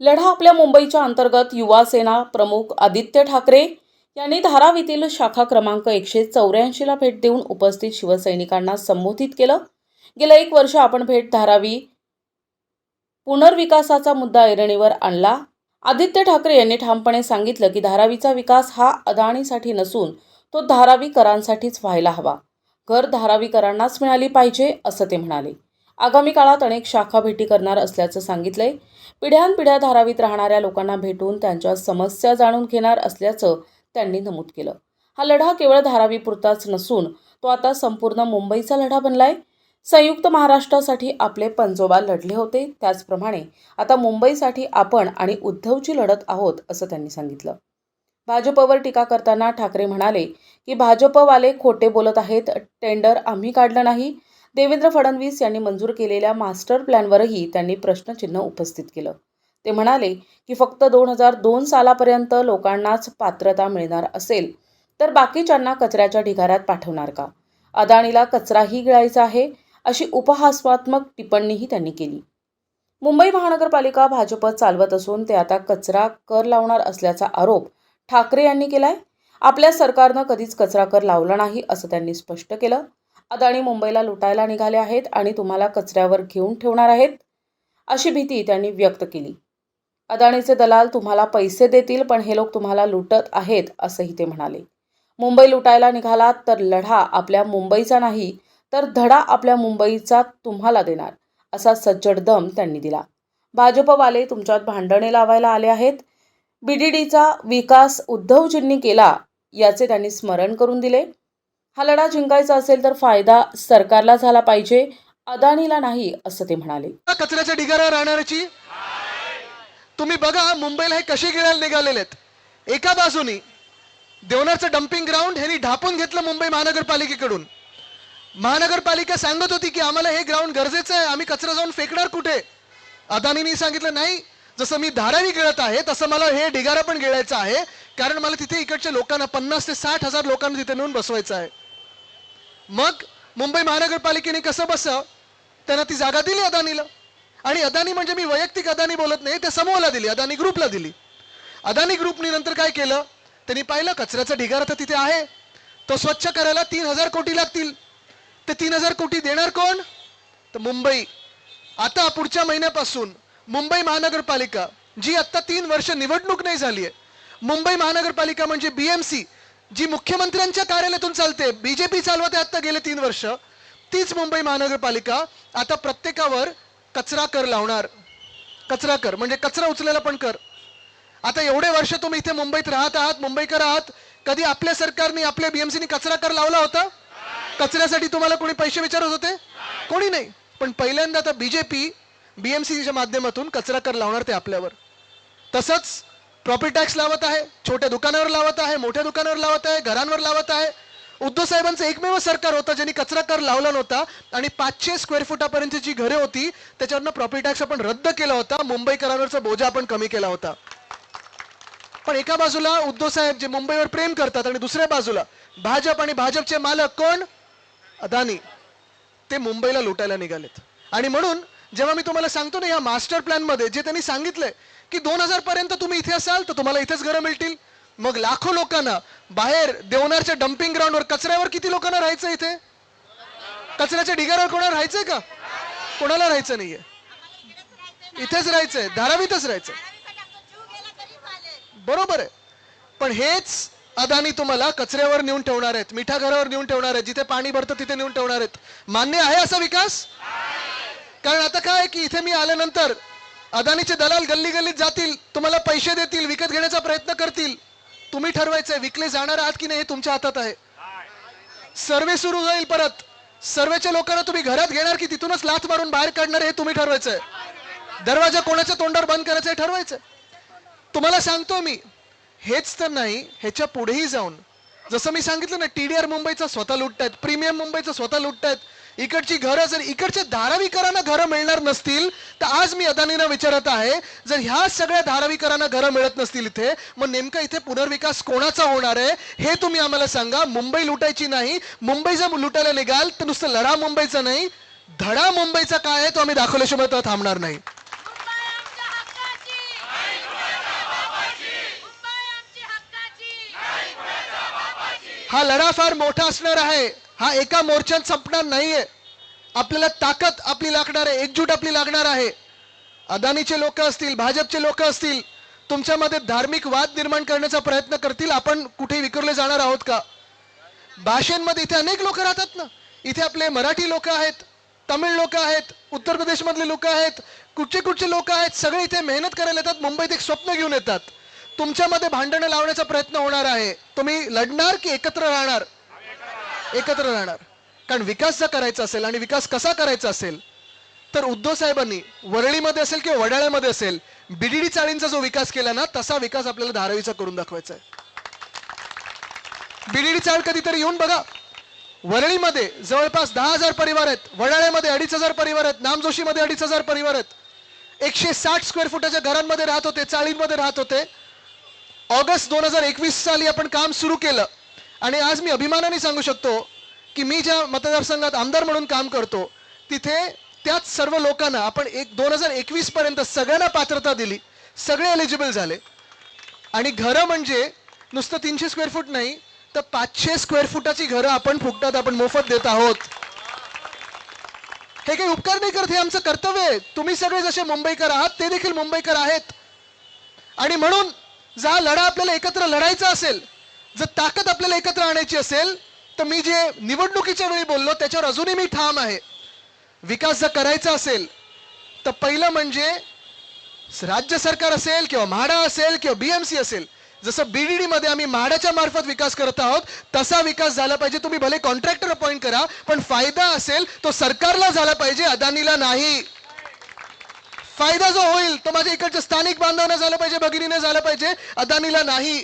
लढा आपल्या मुंबईच्या अंतर्गत युवा सेना प्रमुख आदित्य ठाकरे यांनी धारावीतील शाखा क्रमांक एकशे चौऱ्याऐंशीला भेट देऊन उपस्थित शिवसैनिकांना संबोधित केलं. गेलं एक वर्ष आपण भेट धारावी पुनर्विकासाचा मुद्दा ऐरणीवर आणला. आदित्य ठाकरे यांनी ठामपणे सांगितलं की धारावीचा विकास हा अदाणीसाठी नसून तो धारावीकरांसाठीच व्हायला हवा. घर धारावीकरांनाच मिळाली पाहिजे असं ते म्हणाले. आगामी काळात अनेक शाखा भेटी करणार असल्याचं सांगितलंय. पिढ्यानपिढ्या धारावीत राहणाऱ्या लोकांना भेटून त्यांच्या समस्या जाणून घेणार असल्याचं त्यांनी नमूद केलं. हा लढा केवळ धारावीपुरताच नसून तो आता संपूर्ण मुंबईचा लढा बनलाय. संयुक्त महाराष्ट्रासाठी आपले पंजोबा लढले होते. त्याचप्रमाणे आता मुंबईसाठी आपण आणि उद्धवची लढत आहोत असं त्यांनी सांगितलं. भाजपवर टीका करताना ठाकरे म्हणाले की भाजपवाले खोटे बोलत आहेत. टेंडर आम्ही काढलं नाही. देवेंद्र फडणवीस यांनी मंजूर केलेल्या मास्टर प्लॅनवरही त्यांनी प्रश्नचिन्ह उपस्थित केलं. ते म्हणाले की फक्त दोन हजार दोन सालापर्यंत लोकांनाच पात्रता मिळणार असेल तर बाकीच्यांना कचऱ्याच्या ढिगाऱ्यात पाठवणार का? अदाणीला कचराही गिळायचा आहे अशी उपहासात्मक टिप्पणीही त्यांनी केली. मुंबई महानगरपालिका भाजप चालवत असून ते आता कचरा कर लावणार असल्याचा आरोप ठाकरे यांनी केलाय? आपल्या सरकारनं कधीच कचरा कर लावला नाही असं त्यांनी स्पष्ट केलं. अदाणी मुंबईला लुटायला निघाले आहेत आणि तुम्हाला कचऱ्यावर घेऊन ठेवणार आहेत अशी भीती त्यांनी व्यक्त केली. अदाणीचे दलाल तुम्हाला पैसे देतील पण हे लोक तुम्हाला लुटत आहेत असंही ते म्हणाले. मुंबई लुटायला निघालात तर लढा आपल्या मुंबईचा नाही तर धडा आपल्या मुंबईचा तुम्हाला देणार असा सज्जड दम त्यांनी दिला. भाजपवाले तुमच्यात भांडणे लावायला आले आहेत. बीडीडीचा विकास उद्धवजींनी केला याचे त्यांनी स्मरण करून दिले. हा लढा जिंकायचा असेल तर फायदा सरकारला झाला पाहिजे अदानीला नाही असं ते म्हणाले. कचऱ्याच्या ढिगाऱ्यावर राहणाऱ्याची? तुम्ही बघा मुंबईला हे कसे गिळायला निघालेले आहेत. एका बाजूनी देवनारचं डम्पिंग ग्राउंड ह्यांनी ढापून घेतलं मुंबई महानगरपालिकेकडून. महानगरपालिका सांगत होती की आम्हाला हे ग्राउंड गरजेचं आहे आम्ही कचरा जाऊन फेकणार कुठे? अदानीनी सांगितलं नाही जसं मी धारावी गिळत आहे तसं मला हे ढिगारा पण गिळायचं आहे कारण मला तिथे इकडच्या लोकांना पन्नास ते साठ हजार लोकांना तिथे नेऊन बसवायचं आहे. मग मुंबई महानगरपालिकेने कसं बसावं? त्यांना ती जागा दिली अदानीला. आणि अदानी म्हणजे मी वैयक्तिक अदानी बोलत नाही त्या समूहाला दिली अदानी ग्रुपला दिली. अदानी ग्रुपनी नंतर काय केलं? त्यांनी पाहिलं कचऱ्याचा ढिगारा तर तिथे आहे. तो स्वच्छ करायला तीन हजार कोटी लागतील. ते तीन हजार कोटी देणार कोण? तर मुंबई. आता पुढच्या महिन्यापासून मुंबई महानगरपालिका जी आत्ता तीन वर्ष निवडणूक नाही झाली आहे मुंबई महानगरपालिका म्हणजे बीएमसी जी मुख्यमंत्र्यांच्या कार्यालयातून चालते बीजेपी चालवते आता गेले तीन वर्ष तीच मुंबई महानगरपालिका आता प्रत्येकावर कचरा कर लावणार. कचरा कर म्हणजे कचरा उचलेला पण कर. आता एवढे वर्ष तुम्ही इथे मुंबईत राहत आहात मुंबईकर आहात कधी आपल्या सरकारने आपल्या बीएमसीने कचरा कर लावला होता? कचऱ्यासाठी तुम्हाला कोणी पैसे विचारत होते? कोणी नाही. पण पहिल्यांदा आता बीजेपी बीएमसीच्या माध्यमातून कचरा कर लावणार ते आपल्यावर. तसंच प्रॉपर्टी टॅक्स लावत आहे छोट्या दुकानावर लावत आहे मोठ्या दुकानावर लावत आहे घरांवर लावत आहे. उद्धव साहेबांचं एकमेव सरकार होतं ज्यांनी कचरा कर लावला नव्हता आणि पाचशे स्क्वेअर फुटापर्यंत जी घरे होती त्याच्यावरनं प्रॉपर्टी टॅक्स आपण रद्द केला होता मुंबईकरांवरचा बोजा आपण कमी केला होता. पण एका बाजूला उद्धव साहेब जे मुंबईवर प्रेम करतात आणि दुसऱ्या बाजूला भाजप आणि भाजपचे मालक कोण? अदानी. ते मुंबईला लुटायला निघालेत. आणि म्हणून जेव्हा मी तुम्हाला सांगतो ना या मास्टर प्लॅनमध्ये जे त्यांनी सांगितलंय की दोन हजार पर्यंत तुम्ही इथे असाल तर तुम्हाला इथेच घरं मिळतील. मग लाखो लोकांना बाहेर देवनारच्या डम्पिंग ग्राउंडवर कचऱ्यावर किती लोकांना राहायचं इथे? कचऱ्याच्या ढिगाऱ्यावर कोणाला राहायचंय का? कोणाला राहायचं नाहीये. इथेच राहायचंय धारावीतच राहायचंय. बरोबर आहे. पण हेच अदानी तुम्हाला कचऱ्यावर नेऊन ठेवणार आहेत मिठा घरावर नेऊन ठेवणार आहेत जिथे पाणी भरतं तिथे नेऊन ठेवणार आहेत. मान्य आहे असा विकास? कारण आता काय की इथे मी आल्यानंतर अदानीचे दलाल गल्ली गल्लीत जातील तुम्हाला पैसे देतील विकत घेण्याचा प्रयत्न करतील. तुम्ही ठरवायचंय विकले जाणार आहात की नाही हे तुमच्या हातात आहे. सर्वे सुरू होईल परत. सर्वेच्या लोकांना तुम्ही घरात घेणार की तिथूनच लाथ मारून बाहेर काढणार हे तुम्ही ठरवायचंय. दरवाजा कोणाच्या तोंडावर बंद करायचं हे ठरवायचं तुम्हाला सांगतो मी हेच तर नाही ह्याच्या पुढेही जाऊन. जसं मी सांगितलं ना टीडीआर मुंबईचा स्वतः लुटतायत प्रीमियम मुंबईचं स्वतः लुटतायत. इकडची घरं जर इकडच्या धारावीकरांना घरं मिळणार नसतील तर आज मी अदानीना विचारत आहे जर ह्या सगळ्या धारावीकरांना घरं मिळत नसतील इथे मग नेमका इथे पुनर्विकास कोणाचा होणार आहे हे तुम्ही आम्हाला सांगा. मुंबई लुटायची नाही मुंबई जर लुटायला निघाल तर नुसतं लढा मुंबईचा नाही धडा मुंबईचा काय आहे तो आम्ही दाखवल्याशिवाय थांबणार नाही. हा लढा फार मोठा असणार आहे. हा एका मोर्चात संपणार नाहीये. आपल्याला ताकद आपली लागणार आहे एकजूट आपली लागणार आहे. अदानीचे लोक असतील भाजपचे लोक असतील तुमच्यामध्ये धार्मिक वाद निर्माण करण्याचा प्रयत्न करतील आपण कुठे विखुरले जाणार आहोत का? भाषेंमध्ये इथे अनेक लोक राहतात ना. इथे आपले मराठी लोक आहेत तमिळ लोक आहेत उत्तर प्रदेशमधले लोक आहेत कुठचे कुठचे लोक आहेत सगळे इथे मेहनत करायला येतात मुंबईत एक स्वप्न घेऊन येतात. तुमच्यामध्ये भांडणं लावण्याचा प्रयत्न होणार आहे. तुम्ही लढणार की एकत्र राहणार? एकत्र राहणार. कारण विकास जर करायचा असेल आणि विकास कसा करायचा असेल तर उद्धव साहेबांनी वरळीमध्ये असेल किंवा वडाळ्यामध्ये असेल बीडीडी चाळींचा जो विकास केला ना तसा विकास आपल्याला धारावीचा करून दाखवायचा आहे. बीडीडी चाळ कधीतरी येऊन बघा. वरळीमध्ये जवळपास दहा हजार परिवार आहेत. वडाळ्यामध्ये अडीच हजार परिवार आहेत. नामजोशीमध्ये अडीच हजार परिवार आहेत. एकशे साठ स्क्वेअर फुटाच्या घरांमध्ये राहत होते चाळींमध्ये राहत होते. ऑगस्ट दोन हजार एकवीस साली आपण काम सुरू केलं. आणि आज मी अभिमानाने सांगू शकतो की मी ज्या मतदारसंघात आमदार म्हणून काम करतो तिथे त्याच सर्व लोकांना आपण एक दोन हजार एकवीस पर्यंत सगळ्यांना पात्रता दिली सगळे एलिजिबल झाले. आणि घरं म्हणजे नुसतं तीनशे स्क्वेअर फूट नाही तर पाचशे स्क्वेअर फुटाची घरं आपण फुकटात आपण मोफत देत आहोत. हे काही उपकार नाही करत हे आमचं कर्तव्य आहे. तुम्ही सगळे जसे मुंबईकर आहात ते देखील मुंबईकर आहेत. आणि म्हणून जा लढा आपल्याला एकत्र लढायचा असेल जर ताकद आपल्याला एकत्र आणायची असेल तर मी जे निवडणुकीच्या वेळी बोललो त्याच्यावर अजूनही मी ठाम आहे. विकास जर करायचा असेल तर पहिलं म्हणजे राज्य सरकार असेल किंवा म्हाडा असेल किंवा बीएमसी असेल जसं बीडीडी मध्ये आम्ही म्हाडाच्या मार्फत विकास करत आहोत तसा विकास झाला पाहिजे. तुम्ही भले कॉन्ट्रॅक्टर अपॉइंट करा पण फायदा असेल तो सरकारला झाला पाहिजे अदानीला नाही. फायदा जो होईल तो माझ्या इकडच्या स्थानिक बांधवांना झाला पाहिजे भगिनीने झाला पाहिजे अदानीला नाही.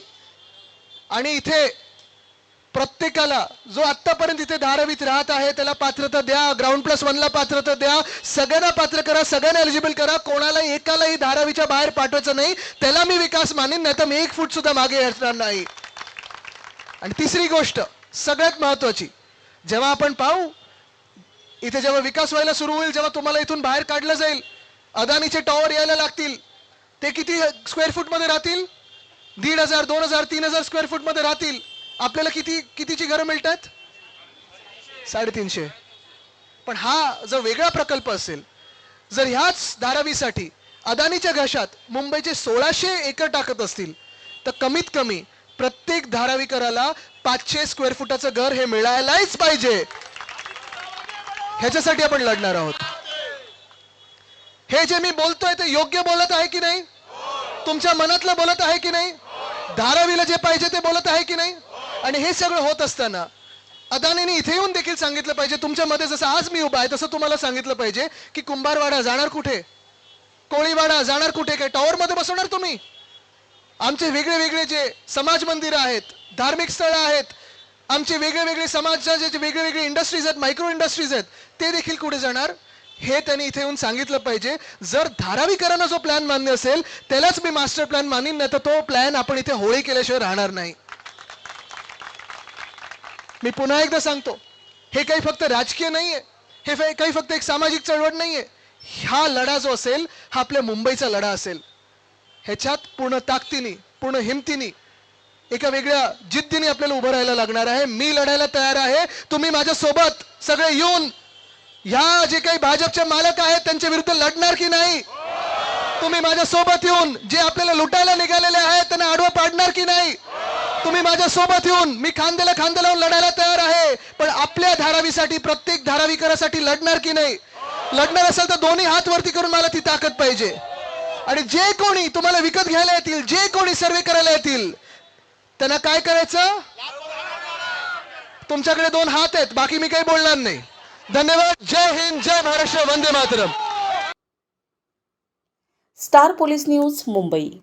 आणि इथे प्रत्येकाला जो आत्तापर्यंत इथे धारावीत राहत आहे त्याला पात्रता द्या ग्राउंड प्लस वनला पात्रता द्या सगळ्यांना पात्र करा सगळ्यांना एलिजिबल करा कोणाला एकालाही धारावीच्या बाहेर पाठवायचं नाही त्याला मी विकास मानेन नाही तर मी एक फूट सुद्धा मागे असणार नाही. आणि तिसरी गोष्ट सगळ्यात महत्वाची जेव्हा आपण पाहू इथे जेव्हा विकास व्हायला सुरू होईल जेव्हा तुम्हाला इथून बाहेर काढलं जाईल अदानीचे टॉवर यायला लागतील ते किती स्क्वेअर फूटमध्ये राहतील? दीड हजार दोन हजार तीन हजार स्क्वेअर फूटमध्ये राहतील. आपल्याला किती कितीची घरं मिळतात साडेतीनशे. पण हा जर वेगळा प्रकल्प असेल जर ह्याच धारावीसाठी अदानीच्या घशात मुंबईचे सोळाशे एकर टाकत असतील तर कमीत कमी प्रत्येक धारावीकराला पाचशे स्क्वेअर फुटाचं घर हे मिळायलाच पाहिजे. ह्याच्यासाठी आपण लढणार आहोत. हे जे मी बोलतोय ते योग्य बोलत आहे की नाही? तुमच्या मनातलं बोलत आहे की नाही? धारावीला जे पाहिजे ते बोलत आहे की नाही? आणि हे सगळं होत असताना अदानीने इथे येऊन देखील सांगितलं पाहिजे. तुमच्यामध्ये जसं आज मी उभा आहे तसं तुम्हाला सांगितलं पाहिजे की कुंभारवाडा जाणार कुठे? कोळीवाडा जाणार कुठे? काय टॉवर मध्ये बसवणार तुम्ही? आमचे वेगळे वेगळे जे समाज मंदिरं आहेत धार्मिक स्थळं आहेत आमचे वेगळे वेगळे समाजाचे जे वेगळे वेगळे इंडस्ट्रीज आहेत मायक्रो इंडस्ट्रीज आहेत ते देखील कुठे जाणार? हे त्यांनी इथे येऊन सांगितलं पाहिजे. जर धारावीकरांना जो प्लॅन मान्य असेल त्यालाच मी मास्टर प्लॅन मानीन नाही तर तो प्लॅन आपण इथे होळी केल्याशिवाय राहणार नाही. मी पुन्हा एकदा सांगतो हे काही फक्त राजकीय नाहीये. हे काही फक्त एक सामाजिक चळवळ नाहीये. हा लढा जो असेल हा आपल्या मुंबईचा लढा असेल. ह्याच्यात पूर्ण ताकदीने पूर्ण हिमतीने एका वेगळ्या जिद्दीने आपल्याला उभं राहायला लागणार आहे. मी लढायला तयार आहे. तुम्ही माझ्या सोबत सगळे येऊन ह्या जे काही भाजपचे मालक आहेत त्यांच्या विरुद्ध लढणार की नाही? तुम्ही माझ्या सोबत येऊन जे आपल्याला लुटायला निघालेले आहेत त्यांना आडवं पाडणार की नाही? तुम्ही माझ्या सोबत येऊन मी खांद्याला खांदा लावून लढायला तयार आहे पण आपल्या धारावीसाठी प्रत्येक धारावीकरासाठी लढणार की नाही? लढणार असेल तर दोन्ही हात वरती करून मला ती ताकद पाहिजे. आणि जे कोणी तुम्हाला विकत घ्यायला येतील जे कोणी सर्वे करायला येतील त्यांना काय करायचं? तुमच्याकडे दोन हात आहेत बाकी मी काही बोलणार नाही. धन्यवाद जय हिंद जय महाराष्ट्र वंदे Mataram. Star police news Mumbai.